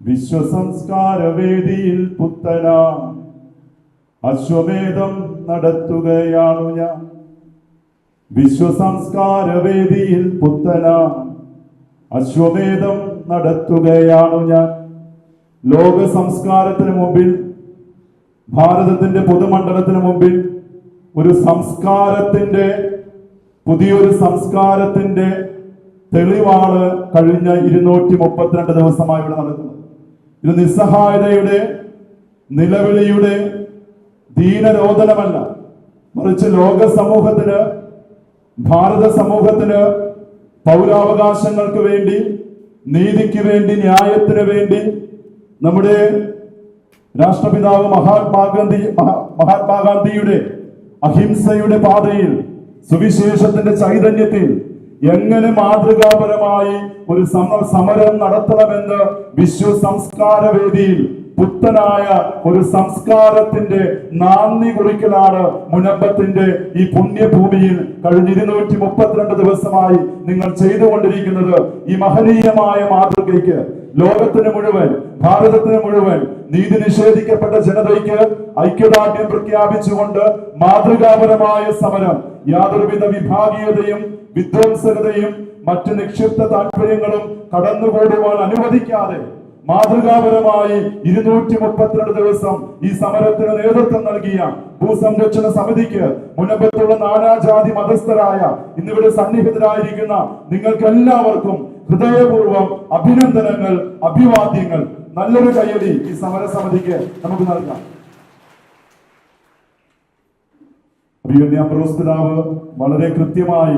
വിശ്വസംസ്കാര വേദിയിൽ പുത്തന അശ്വമേധം നടത്തുകയാണു ഞാൻ. വിശ്വസംസ്കാര വേദിയിൽ പുത്തന അശ്വമേധം നടത്തുകയാണു ഞാൻ. ലോക സംസ്കാരത്തിന് മുമ്പിൽ ഭാരതത്തിന്റെ പൊതുമണ്ഡലത്തിന് മുമ്പിൽ ഒരു സംസ്കാരത്തിന്റെ പുതിയൊരു സംസ്കാരത്തിന്റെ തെളിവാണ് കഴിഞ്ഞ ഇരുന്നൂറ്റി മുപ്പത്തിരണ്ട് ദിവസമായി ഇവിടെ നടക്കുന്നത്. ഇത് നിസ്സഹായതയുടെ നിലവിളിയുടെ ദീനരോധനമല്ല മറിച്ച് ലോക സമൂഹത്തിന് ഭാരത സമൂഹത്തിന് പൗരാവകാശങ്ങൾക്ക് വേണ്ടി നീതിക്ക് വേണ്ടി ന്യായത്തിന് വേണ്ടി നമ്മുടെ രാഷ്ട്രപിതാവ് മഹാത്മാഗാന്ധി മഹാത്മാഗാന്ധിയുടെ അഹിംസയുടെ പാതയിൽ സുവിശേഷത്തിന്റെ ചൈതന്യത്തിൽ എങ്ങനെ മാതൃകാപരമായി ഒരു സമ സമരം നടത്തണമെന്ന് വിശ്വ സംസ്കാര വേദിയിൽ പുത്തനായ ഒരു സംസ്കാരത്തിന്റെ നാന്ദി കുറിക്കലാണ് മുനമ്പത്തിന്റെ ഈ പുണ്യഭൂമിയിൽ കഴിഞ്ഞ ഇരുന്നൂറ്റി മുപ്പത്തിരണ്ട് ദിവസമായി നിങ്ങൾ ചെയ്തുകൊണ്ടിരിക്കുന്നത് ഈ മഹനീയമായ മാതൃകയ്ക്ക്. ലോകത്തിന് മുഴുവൻ ഭാരതത്തിന് മുഴുവൻ നീതി നിഷേധിക്കപ്പെട്ട ജനതയ്ക്ക് ഐക്യദാർഢ്യം പ്രഖ്യാപിച്ചുകൊണ്ട് മാതൃകാപരമായ സമരം യാതൊരുവിധ വിഭാഗീയതയും വിധ്വംസകതയും മറ്റ് നിക്ഷിപ്ത താല്പര്യങ്ങളും കടന്നുകൂടുവാൻ അനുവദിക്കാതെ മാതൃകാപരമായി ഇരുന്നൂറ്റി മുപ്പത്തിരണ്ട് ദിവസം ഈ സമരത്തിന് നേതൃത്വം നൽകിയ ഭൂസംരക്ഷണ സമിതിക്ക് മുനമ്പത്തുള്ള നാനാജാതി മതസ്ഥരായ ഇന്നിവിടെ സന്നിഹിതരായിരിക്കുന്ന നിങ്ങൾക്ക് എല്ലാവർക്കും ഹൃദയപൂർവം അഭിനന്ദനങ്ങൾ അഭിവാദ്യങ്ങൾ. നല്ലൊരു കയ്യടി ഈ സമര സമിതിക്ക് നമുക്ക് നൽകാം. അമ്പ്രോസ് പിതാവ് വളരെ കൃത്യമായി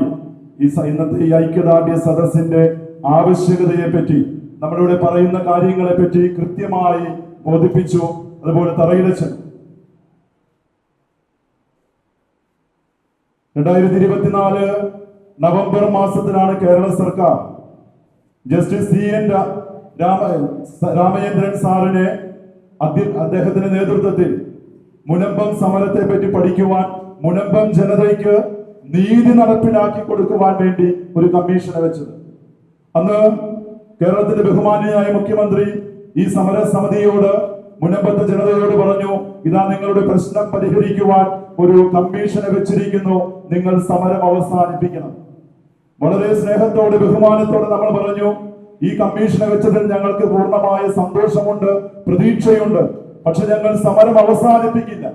ഈ ഇന്നത്തെ ഈ ഐക്യദാർഢ്യ സദസ്സിന്റെ ആവശ്യകതയെ പറ്റി നമ്മളിവിടെ പറയുന്ന കാര്യങ്ങളെ പറ്റി കൃത്യമായി ബോധിപ്പിച്ചു. അതുപോലെ തറയിലച്ചൻ. രണ്ടായിരത്തി ഇരുപത്തിനാല് നവംബർ മാസത്തിലാണ് കേരള സർക്കാർ justice C N Rama Ramachandran സാറിനെ അദ്ദേഹത്തിന്റെ നേതൃത്വത്തിൽ മുനമ്പം സമരത്തെ പറ്റി പഠിക്കുവാൻ മുനമ്പം ജനതയ്ക്ക് നീതി നടപ്പിലാക്കി കൊടുക്കുവാൻ വേണ്ടി ഒരു കമ്മീഷനെ വെച്ചത്. അന്ന് കേരളത്തിന്റെ ബഹുമാനിയായ മുഖ്യമന്ത്രി ഈ സമര സമിതിയോട് മുനമ്പത്തെ ജനതയോട് പറഞ്ഞു ഇതാ നിങ്ങളുടെ പ്രശ്നം പരിഹരിക്കുവാൻ ഒരു കമ്മീഷനെ വെച്ചിരിക്കുന്നു. നിങ്ങൾ സമരം അവസാനിപ്പിക്കണം. വളരെ സ്നേഹത്തോടെ ബഹുമാനത്തോടെ നമ്മൾ പറഞ്ഞു ഈ കമ്മീഷനെ വെച്ചതിൽ ഞങ്ങൾക്ക് പൂർണമായ സന്തോഷമുണ്ട് പ്രതീക്ഷയുണ്ട്. പക്ഷെ ഞങ്ങൾ സമരം അവസാനിപ്പിക്കില്ല.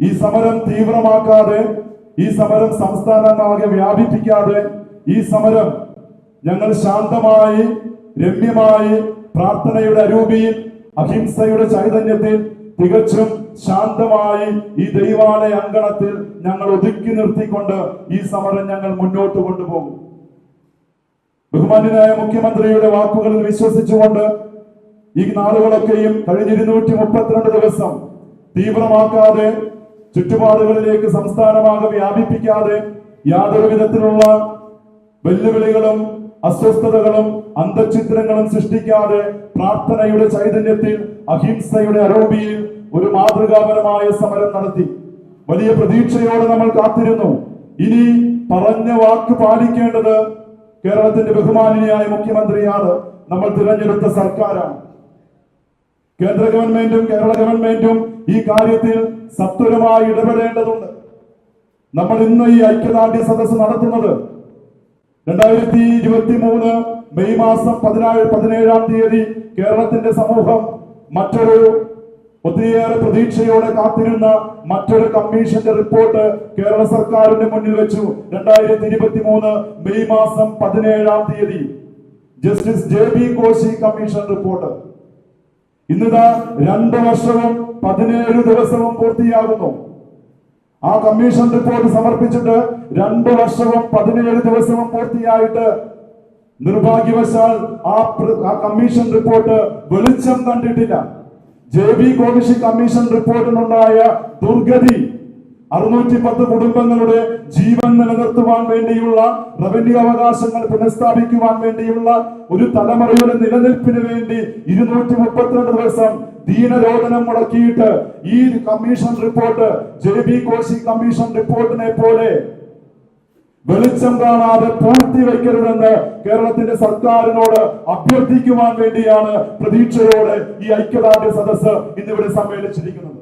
ഈ സമരം തീവ്രമാക്കാതെ ഈ സമരം സംസ്ഥാനമാകെ വ്യാപിപ്പിക്കാതെ ഈ സമരം ഞങ്ങൾ ശാന്തമായി രമ്യമായി പ്രാർത്ഥനയുടെ അരൂപിയിൽ അഹിംസയുടെ ചൈതന്യത്തിൽ തികച്ചും ശാന്തമായി ഈ ദൈവാലയ അങ്കണത്തിൽ ഞങ്ങൾ ഒതുക്കി നിർത്തിക്കൊണ്ട് ഈ സമരം ഞങ്ങൾ മുന്നോട്ട് കൊണ്ടുപോകും. ബഹുമാന്യനായ മുഖ്യമന്ത്രിയുടെ വാക്കുകളിൽ വിശ്വസിച്ചുകൊണ്ട് ഈ നാളുകളൊക്കെയും കഴിഞ്ഞ ഇരുന്നൂറ്റി മുപ്പത്തിരണ്ട് ദിവസം തീവ്രമാക്കാതെ ചുറ്റുപാടുകളിലേക്ക് സംസ്ഥാനമാകെ വ്യാപിപ്പിക്കാതെ യാതൊരു വിധത്തിലുള്ള വെല്ലുവിളികളും അസ്വസ്ഥതകളും അന്തചിത്രങ്ങളും സൃഷ്ടിക്കാതെ പ്രാർത്ഥനയുടെ ചൈതന്യത്തിൽ അഹിംസയുടെ അരോപിയിൽ ഒരു മാതൃകാപരമായ സമരം നടത്തി. വലിയ പ്രതീക്ഷയോടെ നമ്മൾ കാത്തിരുന്നു. ഇനി പറഞ്ഞ വാക്ക് പാലിക്കേണ്ടത് കേരളത്തിന്റെ ബഹുമാനിയായ മുഖ്യമന്ത്രിയാണ്. നമ്മൾ തിരഞ്ഞെടുത്ത സർക്കാരാണ്. കേന്ദ്ര ഗവൺമെന്റും കേരള ഗവൺമെന്റും ഈ കാര്യത്തിൽ സത്വരമായി ഇടപെടേണ്ടതുണ്ട്. നമ്മൾ ഇന്ന് ഈ ഐക്യദാർഢ്യ സദസ്സ് നടത്തുന്നത് രണ്ടായിരത്തി ഇരുപത്തി മൂന്ന് മെയ് മാസം പതിനാല് പതിനേഴാം തീയതി കേരളത്തിന്റെ സമൂഹം മറ്റൊരു ഒത്തിരിയേറെ പ്രതീക്ഷയോടെ കാത്തിരുന്ന മറ്റൊരു കമ്മീഷന്റെ റിപ്പോർട്ട് കേരള സർക്കാരിന്റെ മുന്നിൽ വെച്ചു. രണ്ടായിരത്തി ഇരുപത്തി മൂന്ന് മെയ് മാസം പതിനേഴാം തീയതി justice J B Koshy commission report. ഇന്നിതാ രണ്ട് വർഷവും പതിനേഴ് ദിവസവും പൂർത്തിയാകുന്നു. ആ കമ്മീഷൻ റിപ്പോർട്ട് സമർപ്പിച്ചിട്ട് രണ്ട് വർഷവും പതിനേഴ് ദിവസവും പൂർത്തിയായിട്ട് നിർഭാഗ്യവശാൽ ആ കമ്മീഷൻ റിപ്പോർട്ട് വെളിച്ചം കണ്ടിട്ടില്ല. ജെ ബി കോമിഷൻ കമ്മീഷൻ റിപ്പോർട്ടിനുണ്ടായ ദുർഗതി അറുന്നൂറ്റി പത്ത് കുടുംബങ്ങളുടെ ജീവൻ നിലനിർത്തുവാൻ വേണ്ടിയുള്ള റവന്യൂ അവകാശങ്ങൾ പുനഃസ്ഥാപിക്കുവാൻ വേണ്ടിയുള്ള ഒരു തലമുറയുടെ നിലനിൽപ്പിന് വേണ്ടി ഇരുന്നൂറ്റി മുപ്പത്തിരണ്ട് ദിവസം ദീനരോധനം മുടക്കിയിട്ട് ഈ commission report J B Koshy commission റിപ്പോർട്ടിനെ പോലെ വെളിച്ചം കാണാതെ പൂഴ്ത്തി വയ്ക്കരുതെന്ന് കേരളത്തിന്റെ സർക്കാരിനോട് അഭ്യർത്ഥിക്കുവാൻ വേണ്ടിയാണ് പ്രതീക്ഷയോടെ ഈ ഐക്യദാർഢ്യ സദസ്സ് ഇന്നിവിടെ സമ്മേളിച്ചിരിക്കുന്നത്.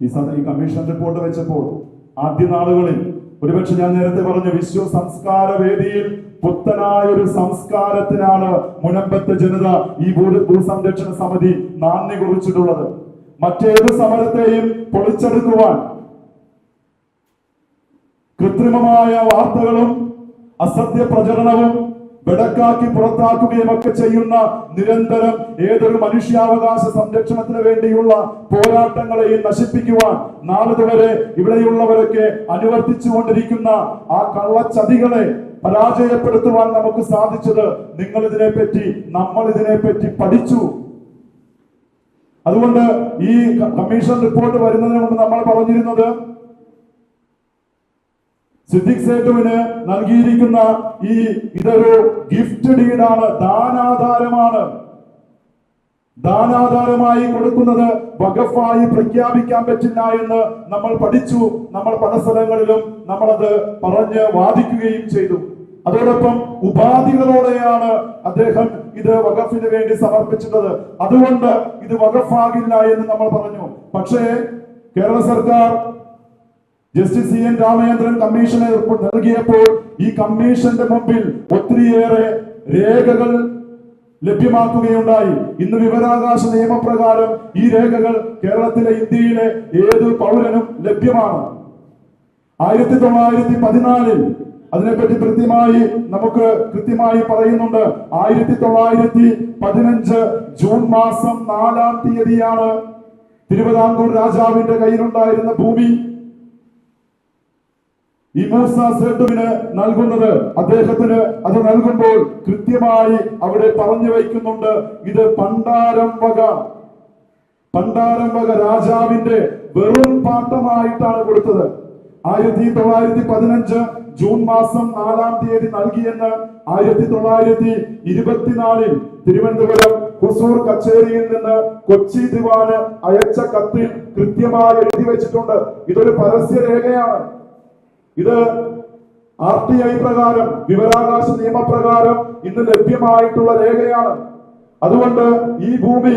ഈ ഈ കമ്മീഷൻ റിപ്പോർട്ട് വെച്ചപ്പോൾ ആദ്യ നാളുകളിൽ ഒരുപക്ഷെ ഞാൻ നേരത്തെ പറഞ്ഞ വിശ്വ സംസ്കാര വേദിയിൽ പുത്തനായ ഒരു സംസ്കാരത്തിനാണ് മുനമ്പത്തെ ജനത ഈ ഭൂസംരക്ഷണ സമിതി നാന്ദി കുറിച്ചിട്ടുള്ളത്. മറ്റേത് സമരത്തെയും പൊളിച്ചെടുക്കുവാൻ കൃത്രിമമായ വാർത്തകളും അസത്യ പ്രചരണവും വെടക്കാക്കി പുറത്താക്കുകയും ഒക്കെ ചെയ്യുന്ന നിരന്തരം ഏതൊരു മനുഷ്യാവകാശ സംരക്ഷണത്തിന് വേണ്ടിയുള്ള പോരാട്ടങ്ങളെയും നശിപ്പിക്കുവാൻ നാളിതുവരെ ഇവിടെയുള്ളവരൊക്കെ അനുവർത്തിച്ചുകൊണ്ടിരിക്കുന്ന ആ കള്ളച്ചതികളെ പരാജയപ്പെടുത്തുവാൻ നമുക്ക് സാധിച്ചത് നിങ്ങൾ ഇതിനെപ്പറ്റി നമ്മൾ ഇതിനെപ്പറ്റി പഠിച്ചു. അതുകൊണ്ട് ഈ കമ്മീഷൻ റിപ്പോർട്ട് വരുന്നതിന് മുമ്പ് നമ്മൾ പറഞ്ഞിരുന്നത് സിദ്ദിഖ് സേട്ടുവിന് നൽകിയിരിക്കുന്ന ഈ ഇതൊരു ഗിഫ്റ്റ് ഡീഡാണ് ദാനാധാരമാണ്. ദാനാധാരമായി കൊടുക്കുന്നത് വകഫായി പ്രഖ്യാപിക്കാൻ പറ്റില്ല എന്ന് നമ്മൾ പഠിച്ചു. നമ്മൾ പല സ്ഥലങ്ങളിലും നമ്മളത് പറഞ്ഞ് വാദിക്കുകയും ചെയ്തു. അതോടൊപ്പം ഉപാധികളോടെയാണ് അദ്ദേഹം ഇത് വകഫിന് വേണ്ടി സമർപ്പിച്ചത്. അതുകൊണ്ട് ഇത് വകഫാകില്ല എന്ന് നമ്മൾ പറഞ്ഞു. പക്ഷേ കേരള സർക്കാർ ജസ്റ്റിസ് സി എൻ രാമചന്ദ്രൻ കമ്മീഷന് നൽകിയപ്പോൾ ഈ കമ്മീഷന്റെ മുമ്പിൽ ഒത്തിരിയേറെ രേഖകൾ ലഭ്യമാക്കുകയുണ്ടായി. ഇന്ന് വിവരാകാശ നിയമപ്രകാരം ഈ രേഖകൾ കേരളത്തിലെ ഇന്ത്യയിലെ ഏത് പൗരനും ലഭ്യമാണ്. ആയിരത്തി തൊള്ളായിരത്തി പതിനാലിൽ അതിനെപ്പറ്റി കൃത്യമായി നമുക്ക് കൃത്യമായി പറയുന്നുണ്ട്. ആയിരത്തി തൊള്ളായിരത്തി പതിനഞ്ച് ജൂൺ മാസം നാലാം തീയതിയാണ് തിരുവിതാംകൂർ രാജാവിന്റെ കയ്യിലുണ്ടായിരുന്ന ഭൂമി. ഈ മൂസ സേട്ടുവിന് നൽകുന്നത് അദ്ദേഹത്തിന് അത് നൽകുമ്പോൾ കൃത്യമായി അവിടെ പറഞ്ഞു വയ്ക്കുന്നുണ്ട് ഇത് പണ്ടാരം വക. പണ്ടാരം വക രാജാവിന്റെ വെറും പാട്ടമായിട്ടാണ് കൊടുത്തത്. ആയിരത്തി തൊള്ളായിരത്തി പതിനഞ്ച് ജൂൺ മാസം നാലാം തീയതി നൽകിയെന്ന് ആയിരത്തി തൊള്ളായിരത്തി ഇരുപത്തിനാലിൽ തിരുവനന്തപുരം ഹുസൂർ കച്ചേരിയിൽ നിന്ന് കൊച്ചി ദിവാന് അയച്ച കത്തിൽ കൃത്യമായി എഴുതി വെച്ചിട്ടുണ്ട്. ഇതൊരു പരസ്യ രേഖയാണ് ഇത് ആർ ടി ഐ പ്രകാരം വിവരാകാശ നിയമപ്രകാരം ഇന്ന് ലഭ്യമായിട്ടുള്ള രേഖയാണ്. അതുകൊണ്ട് ഈ ഭൂമി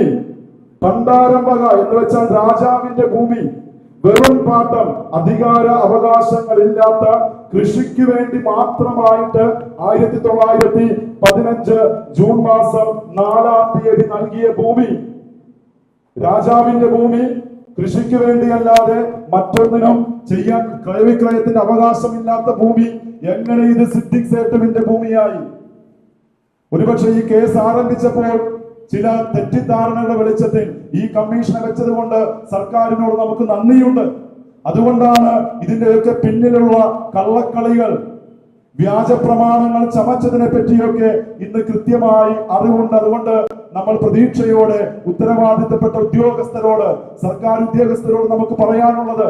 പണ്ടാരം വക എന്ന് വെച്ചാൽ രാജാവിന്റെ ഭൂമി വെറും പാട്ടം അധികാര അവകാശങ്ങളില്ലാത്ത കൃഷിക്ക് വേണ്ടി മാത്രമായിട്ട് ആയിരത്തി തൊള്ളായിരത്തി പതിനഞ്ച് ജൂൺ മാസം നാലാം തീയതി നൽകിയ ഭൂമി രാജാവിന്റെ ഭൂമി കൃഷിക്ക് വേണ്ടിയല്ലാതെ മറ്റൊന്നിനും ചെയ്യാൻ ക്രയവിക്രയത്തിന്റെ അവകാശമില്ലാത്ത ഭൂമി എങ്ങനെ ഇത് സിദ്ദിഖ് സേട്ടുവിന്റെ ഭൂമിയായി? ഒരുപക്ഷെ ഈ കേസ് ആരംഭിച്ചപ്പോൾ ചില തെറ്റിദ്ധാരണകളുടെ വെളിച്ചത്തിൽ ഈ കമ്മീഷൻ വെച്ചത് കൊണ്ട് സർക്കാരിനോട് നമുക്ക് നന്ദിയുണ്ട്. അതുകൊണ്ടാണ് ഇതിന്റെയൊക്കെ പിന്നിലുള്ള കള്ളക്കളികൾ വ്യാജ പ്രമാണങ്ങൾ ചമച്ചതിനെ പറ്റിയൊക്കെ ഇന്ന് കൃത്യമായി അറിവുണ്ട്. അതുകൊണ്ട് നമ്മൾ പ്രതീക്ഷയോടെ ഉത്തരവാദിത്തപ്പെട്ട ഉദ്യോഗസ്ഥരോട് സർക്കാർ ഉദ്യോഗസ്ഥരോട് നമുക്ക് പറയാനുള്ളത്.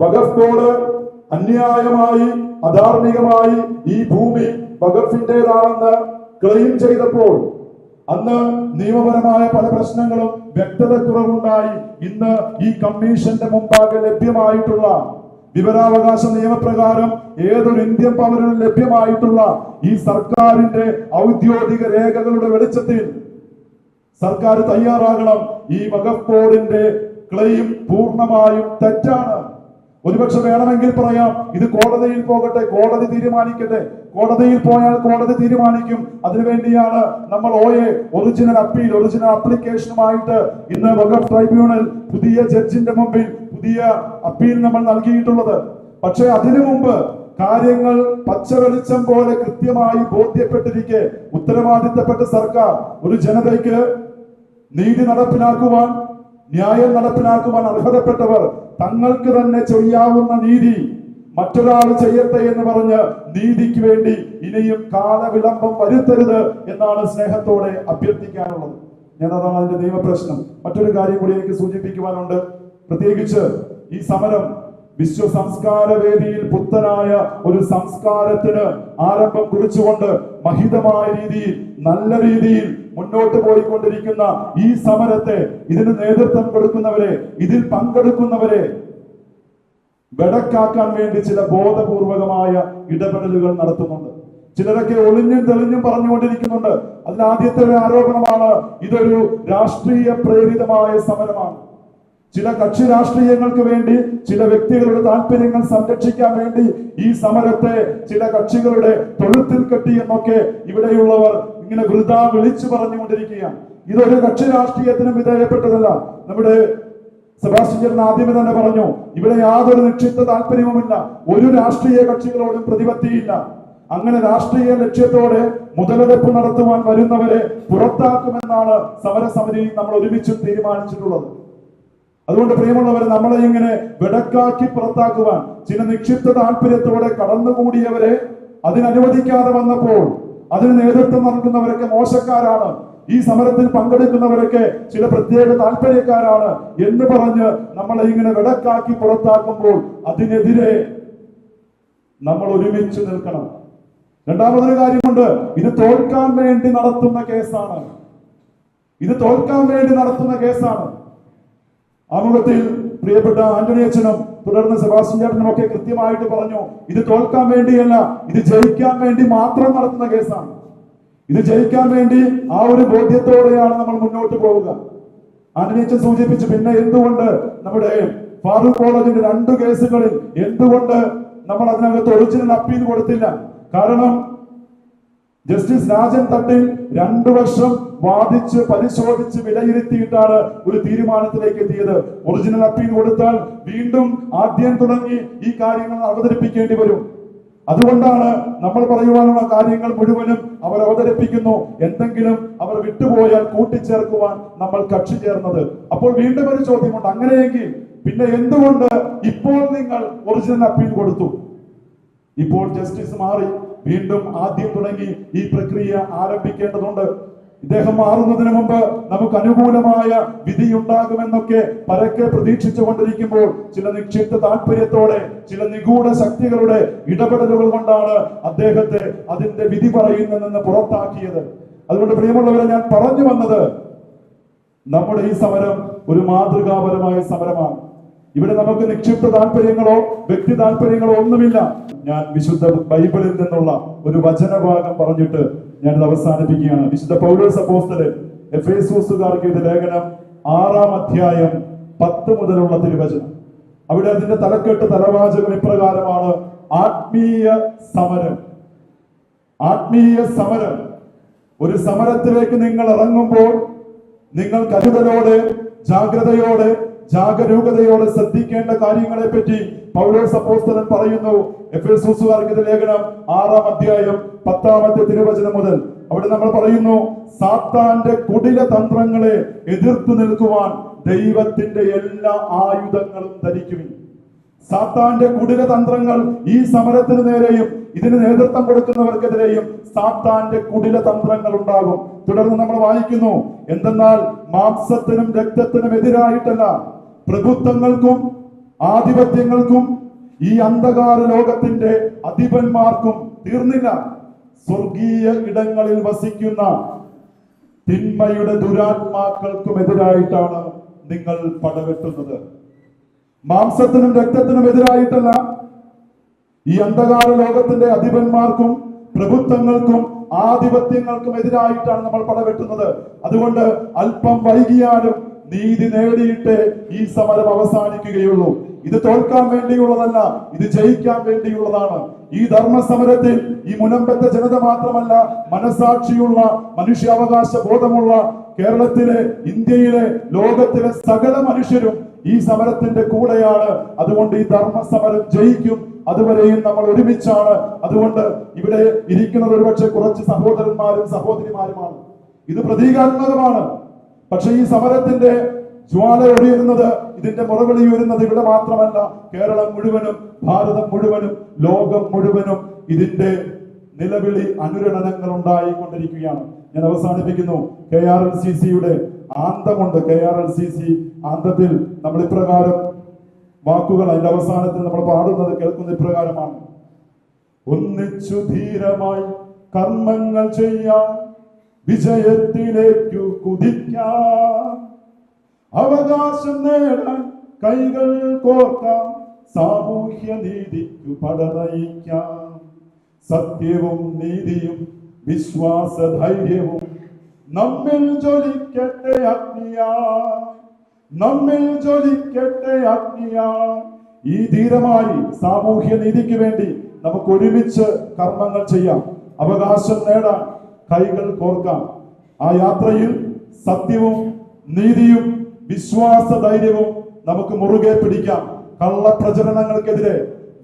വഖഫ് ബോർഡ് അന്യായമായി അധാർമികമായി ഈ ഭൂമി വഖഫിന്റേതാണെന്ന് ക്ലെയിം ചെയ്തപ്പോൾ അന്ന് നിയമപരമായ പല പ്രശ്നങ്ങളും വ്യക്തത കുറവുണ്ടായി ഇന്ന് ഈ കമ്മീഷന്റെ മുമ്പാകെ ലഭ്യമായിട്ടുള്ള വിവരാവകാശ നിയമപ്രകാരം ഏതൊരു ഇന്ത്യൻ പൗരനും ലഭ്യമായിട്ടുള്ള ഈ സർക്കാരിന്റെ ഔദ്യോഗിക രേഖകളുടെ വെളിച്ചത്തിൽ സർക്കാർ തയ്യാറാകണം. ഈ വകഫ് ബോർഡിന്റെ ക്ലെയിം പൂർണമായും തെറ്റാണ്. ഒരുപക്ഷെ വേണമെങ്കിൽ പറയാം ഇത് കോടതിയിൽ പോകട്ടെ കോടതി തീരുമാനിക്കട്ടെ. കോടതിയിൽ പോയാൽ കോടതി തീരുമാനിക്കും. അതിനുവേണ്ടിയാണ് നമ്മൾ ഓയെ ഒറിജിനൽ അപ്പീൽ ഒറിജിനൽ അപ്ലിക്കേഷനുമായിട്ട് ഇന്ന് വഖഫ് ട്രൈബ്യൂണൽ പുതിയ ജഡ്ജിന്റെ മുമ്പിൽ പുതിയ അപ്പീൽ നമ്മൾ നൽകിയിട്ടുള്ളത്. പക്ഷേ അതിനു മുമ്പ് കാര്യങ്ങൾ പച്ചവെളിച്ചം പോലെ കൃത്യമായി ബോധ്യപ്പെട്ടിരിക്കെ ഉത്തരവാദിത്തപ്പെട്ട സർക്കാർ ഒരു ജനതയ്ക്ക് നീതി നടപ്പിലാക്കുവാൻ ന്യായം നടപ്പിലാക്കുവാൻ അർഹതപ്പെട്ടവർ തങ്ങൾക്ക് തന്നെ ചെയ്യാവുന്ന നീതി മറ്റൊരാൾ ചെയ്യട്ടെ എന്ന് പറഞ്ഞ് നീതിക്ക് വേണ്ടി ഇനിയും കാലവിളംബം വരുത്തരുത് എന്നാണ് സ്നേഹത്തോടെ അഭ്യർത്ഥിക്കാനുള്ളത്. ഞാൻ അതാണ് അതിന്റെ നിയമപ്രശ്നം മറ്റൊരു കാര്യം കൂടി എനിക്ക് സൂചിപ്പിക്കുവാനുണ്ട്. പ്രത്യേകിച്ച് ഈ സമരം വിശ്വ സംസ്കാര വേദിയിൽ പുത്തനായ ഒരു സംസ്കാരത്തിന് ആരംഭം കുറിച്ചുകൊണ്ട് മഹിതമായ രീതിയിൽ നല്ല രീതിയിൽ മുന്നോട്ട് പോയിക്കൊണ്ടിരിക്കുന്ന ഈ സമരത്തെ ഇതിന് നേതൃത്വം കൊടുക്കുന്നവരെ ഇതിൽ പങ്കെടുക്കുന്നവരെ വെടക്കാക്കാൻ വേണ്ടി ചില ബോധപൂർവകമായ ഇടപെടലുകൾ നടത്തുന്നുണ്ട്. ചിലരൊക്കെ ഒളിഞ്ഞും തെളിഞ്ഞും പറഞ്ഞുകൊണ്ടിരിക്കുന്നുണ്ട്. അതിൽ ആദ്യത്തെ ഒരു ആരോപണമാണ് ഇതൊരു രാഷ്ട്രീയ പ്രേരിതമായ സമരമാണ്. ചില കക്ഷി രാഷ്ട്രീയങ്ങൾക്ക് വേണ്ടി ചില വ്യക്തികളുടെ താല്പര്യങ്ങൾ സംരക്ഷിക്കാൻ വേണ്ടി ഈ സമരത്തെ ചില കക്ഷികളുടെ തൊഴുത്തിൽ കെട്ടി എന്നൊക്കെ ഇവിടെയുള്ളവർ ഇങ്ങനെ വൃതാ വിളിച്ചു പറഞ്ഞുകൊണ്ടിരിക്കുകയാണ്. ഇതൊരു കക്ഷി രാഷ്ട്രീയത്തിനും വിധേയപ്പെട്ടതല്ല. നമ്മുടെ സെബാസ്റ്റ്യൻ ആദ്യമേ തന്നെ പറഞ്ഞു ഇവിടെ യാതൊരു നിക്ഷിപ്ത താല്പര്യവുമില്ല. ഒരു രാഷ്ട്രീയ കക്ഷികളോടും പ്രതിപത്തിയില്ല. അങ്ങനെ രാഷ്ട്രീയ ലക്ഷ്യത്തോടെ മുതലെടുപ്പ് നടത്തുവാൻ വരുന്നവരെ പുറത്താക്കുമെന്നാണ് സമരസമിതി നമ്മൾ ഒരുമിച്ച് തീരുമാനിച്ചിട്ടുള്ളത്. അതുകൊണ്ട് പ്രിയമുള്ളവരെ നമ്മളെ ഇങ്ങനെ വെടക്കാക്കി പുറത്താക്കുവാൻ ചില നിക്ഷിപ്ത താല്പര്യത്തോടെ കടന്നുകൂടിയവരെ അതിനനുവദിക്കാതെ വന്നപ്പോൾ അതിന് നേതൃത്വം നൽകുന്നവരൊക്കെ മോശക്കാരാണ്. ഈ സമരത്തിൽ പങ്കെടുക്കുന്നവരൊക്കെ ചില പ്രത്യേക താല്പര്യക്കാരാണ് എന്ന് പറഞ്ഞ് നമ്മളെ ഇങ്ങനെ വിടക്കാക്കി പുറത്താക്കുമ്പോൾ അതിനെതിരെ നമ്മൾ ഒരുമിച്ച് നിൽക്കണം. രണ്ടാമതൊരു കാര്യമുണ്ട് ഇത് തോൽക്കാൻ വേണ്ടി നടത്തുന്ന കേസാണ്. ഇത് തോൽക്കാൻ വേണ്ടി നടത്തുന്ന കേസാണ്. ആമുഖത്തിൽ പ്രിയപ്പെട്ട ആന്റണി അച്ഛനും തുടർന്ന് സെബാസ്റ്റ്യൻ ചേട്ടനും ഒക്കെ കൃത്യമായിട്ട് പറഞ്ഞു ഇത് തോൽക്കാൻ വേണ്ടിയല്ല ഇത് ജയിക്കാൻ വേണ്ടി മാത്രം നടത്തുന്ന കേസാണ്. ഇത് ജയിക്കാൻ വേണ്ടി ആ ഒരു ബോധ്യത്തോടെയാണ് നമ്മൾ മുന്നോട്ട് പോവുക. സൂചിപ്പിച്ച് സൂചിപ്പിച്ചു പിന്നെ എന്തുകൊണ്ട് നമ്മുടെ ഫാറൂഖ് കോളേജിന്റെ രണ്ട് കേസുകളിൽ എന്തുകൊണ്ട് നമ്മൾ അതിനകത്ത് ഒറിജിനൽ അപ്പീൽ കൊടുത്തില്ല? കാരണം ജസ്റ്റിസ് രാജൻ തട്ടിൽ രണ്ടു വർഷം വാദിച്ച് പരിശോധിച്ച് വിലയിരുത്തിയിട്ടാണ് ഒരു തീരുമാനത്തിലേക്ക് എത്തിയത്. ഒറിജിനൽ അപ്പീൽ കൊടുത്താൽ വീണ്ടും ആദ്യം തുടങ്ങി ഈ കാര്യങ്ങൾ അവതരിപ്പിക്കേണ്ടി വരും. അതുകൊണ്ടാണ് നമ്മൾ പറയുവാനുള്ള കാര്യങ്ങൾ മുഴുവനും അവർ അവതരിപ്പിക്കുന്നു. എന്തെങ്കിലും അവർ വിട്ടുപോയാൽ കൂട്ടിച്ചേർക്കുവാൻ നമ്മൾ കക്ഷി ചേർന്നത്. അപ്പോൾ വീണ്ടും ഒരു ചോദ്യമുണ്ട്. അങ്ങനെയെങ്കിൽ പിന്നെ എന്തുകൊണ്ട് ഇപ്പോൾ നിങ്ങൾ ഒറിജിനൽ അപ്പീൽ കൊടുത്തു? ഇപ്പോൾ ജസ്റ്റിസ് മാറി. വീണ്ടും ആദ്യം തുടങ്ങി ഈ പ്രക്രിയ ആരംഭിക്കേണ്ടതുണ്ട്. ഇദ്ദേഹം മാറുന്നതിന് മുമ്പ് നമുക്ക് അനുകൂലമായ വിധി ഉണ്ടാകുമെന്നൊക്കെ പരക്കെ പ്രതീക്ഷിച്ചു കൊണ്ടിരിക്കുമ്പോൾ ചില നിക്ഷിപ്ത താല്പര്യത്തോടെ ചില നിഗൂഢ ശക്തികളുടെ ഇടപെടലുകൾ കൊണ്ടാണ് അദ്ദേഹത്തെ അതിന്റെ വിധി പറയുന്നതിൽ നിന്ന് പുറത്താക്കിയത്. അതുകൊണ്ട് പ്രിയമുള്ളവരെ ഞാൻ പറഞ്ഞു വന്നത് നമ്മുടെ ഈ സമരം ഒരു മാതൃകാപരമായ സമരമാണ്. ഇവിടെ നമുക്ക് നിക്ഷിപ്ത താല്പര്യങ്ങളോ വ്യക്തി താല്പര്യങ്ങളോ ഒന്നുമില്ല. ഞാൻ വിശുദ്ധ ബൈബിളിൽ നിന്നുള്ള ഒരു വചനഭാഗം പറഞ്ഞിട്ട് ഞാൻ ഇത് അവസാനിപ്പിക്കുകയാണ്. വിശുദ്ധ പൗലോസ് അപ്പോസ്തലൻ എഫേസൂസുകാർക്ക് ഇത് ലേഖനം ആറാം അധ്യായം പത്ത് മുതലുള്ള തിരുവചനം. അവിടെ അതിന്റെ തലക്കെട്ട് തലവാചകം ഇപ്രകാരമാണ് ആത്മീയ സമരം. ആത്മീയ സമരം. ഒരു സമരത്തിലേക്ക് നിങ്ങൾ ഇറങ്ങുമ്പോൾ നിങ്ങൾ കരുതലോടെ ജാഗ്രതയോടെ ജാഗരൂകതയോടെ ശ്രദ്ധിക്കേണ്ട കാര്യങ്ങളെ പറ്റി പൗലോസ് അപ്പോസ്തലൻ പറയുന്നു. എഫേസൂസുകാർക്ക് ലേഖനം ആറാം അധ്യായം പത്താമത്തെ തിരുവചനം മുതൽ. അവിടെ നമ്മൾ പറയുന്നു സാത്താന്റെ കുടില തന്ത്രങ്ങളെ എതിർത്തു നിൽക്കുവാൻ ദൈവത്തിന്റെ എല്ലാ ആയുധങ്ങളും ധരിക്കുവിൻ സാത്താന്റെ കുടില തന്ത്രങ്ങൾ ഈ സമരത്തിന് നേരെയും ഇതിന് നേതൃത്വം കൊടുക്കുന്നവർക്കെതിരെയും സാത്താന്റെ കുടില തന്ത്രങ്ങൾ ഉണ്ടാകും. തുടർന്ന് നമ്മൾ വായിക്കുന്നു എന്തെന്നാൽ മാംസത്തിനും രക്തത്തിനും എതിരായിട്ടല്ല പ്രഭുത്വങ്ങൾക്കും ആധിപത്യങ്ങൾക്കും ഈ അന്ധകാര ലോകത്തിന്റെ അധിപന്മാർക്കും തീർന്നില്ല. സ്വർഗീയ ഇടങ്ങളിൽ വസിക്കുന്ന തിന്മയുടെ ദുരാത്മാക്കൾക്കും എതിരായിട്ടാണ് നിങ്ങൾ പടവെട്ടുന്നത്. മാംസത്തിനും രക്തത്തിനും എതിരായിട്ടല്ല ഈ അന്ധകാര ലോകത്തിന്റെ അധിപന്മാർക്കും പ്രഭുത്വങ്ങൾക്കും ആധിപത്യങ്ങൾക്കും എതിരായിട്ടാണ് നമ്മൾ പടവെട്ടുന്നത്. അതുകൊണ്ട് അല്പം വൈകിയാലും നീതി നേടിയിട്ട് ഈ സമരം അവസാനിക്കുകയുള്ളൂ. ഇത് തോൽക്കാൻ വേണ്ടിയുള്ളതല്ല ഇത് ജയിക്കാൻ വേണ്ടിയുള്ളതാണ്. ഈ ധർമ്മ സമരത്തിൽ ഈ മുനമ്പത്തെ ജനത മാത്രമല്ല മനസാക്ഷിയുള്ള മനുഷ്യാവകാശ ബോധമുള്ള കേരളത്തിലെ ഇന്ത്യയിലെ ലോകത്തിലെ സകല മനുഷ്യരും ഈ സമരത്തിന്റെ കൂടെയാണ്. അതുകൊണ്ട് ഈ ധർമ്മ സമരം ജയിക്കും. അതുവരെയും നമ്മൾ ഒരുമിച്ചാണ്. അതുകൊണ്ട് ഇവിടെ ഇരിക്കുന്നത് ഒരുപക്ഷെ കുറച്ച് സഹോദരന്മാരും സഹോദരിമാരുമാണ്. ഇത് പ്രതീകാത്മകമാണ്. പക്ഷെ ഈ സമരത്തിന്റെ ജ്വാല ഒഴിയുന്നത് ഇതിന്റെ മുറവിളി ഉയരുന്നത് ഇവിടെ മാത്രമല്ല. കേരളം മുഴുവനും ഭാരതം മുഴുവനും ലോകം മുഴുവനും ഇതിന്റെ നിലവിളി അനുരണനങ്ങൾ ഉണ്ടായിക്കൊണ്ടിരിക്കുകയാണ്. ഞാൻ അവസാനിപ്പിക്കുന്നു. കെ ആർ എൽ സി സിയുടെ ആന്തമുണ്ട്. K R L C C ആന്തത്തിൽ നമ്മൾ ഇപ്രകാരം വാക്കുകൾ അതിന്റെ അവസാനത്തിൽ നമ്മൾ പാടുന്നത് കേൾക്കുന്ന ഇപ്രകാരമാണ്. ഒന്നിച്ചു ധീരമായി കർമ്മങ്ങൾ ചെയ്യാം വിജയത്തിലേക്കു കുതിക്കാം. അവകാശം നേടാൻ കൈകൾ കോർക്കാം. സാമൂഹ്യ നീതിക്കു പടനയിക്കാം. സത്യവും നീതിയും വിശ്വാസധൈര്യവും നമ്മിൽ ജ്വലിക്കട്ടെ അഗ്നിയാ നമ്മിൽ ജ്വലിക്കട്ടെ അഗ്നിയാ ഈ ധീരമായി സാമൂഹ്യ നീതിക്ക് വേണ്ടി നമുക്ക് ഒരുമിച്ച് കർമ്മങ്ങൾ ചെയ്യാം. അവകാശം നേടാൻ കൈകൾ കോർക്കാം. ആ യാത്രയിൽ സത്യവും നീതിയും വിശ്വാസ ധൈര്യവും നമുക്ക് മുറുകെ പിടിക്കാം. കള്ള പ്രചരണങ്ങൾക്കെതിരെ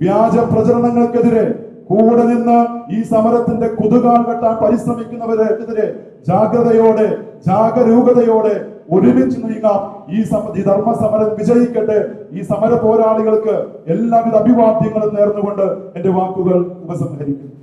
വ്യാജ പ്രചരണങ്ങൾക്കെതിരെ കൂടെ നിന്ന് ഈ സമരത്തിന്റെ കുതുകാൽ വെട്ടാൻ പരിശ്രമിക്കുന്നവരെതിരെ ജാഗ്രതയോടെ ജാഗരൂകതയോടെ ഒരുമിച്ച് നീങ്ങാം. ഈ ഈ ധർമ്മ സമരം വിജയിക്കട്ടെ. ഈ സമര പോരാളികൾക്ക് എല്ലാവിധ അഭിവാദ്യങ്ങളും നേർന്നുകൊണ്ട് എന്റെ വാക്കുകൾ ഉപസംഹരിക്കുന്നു.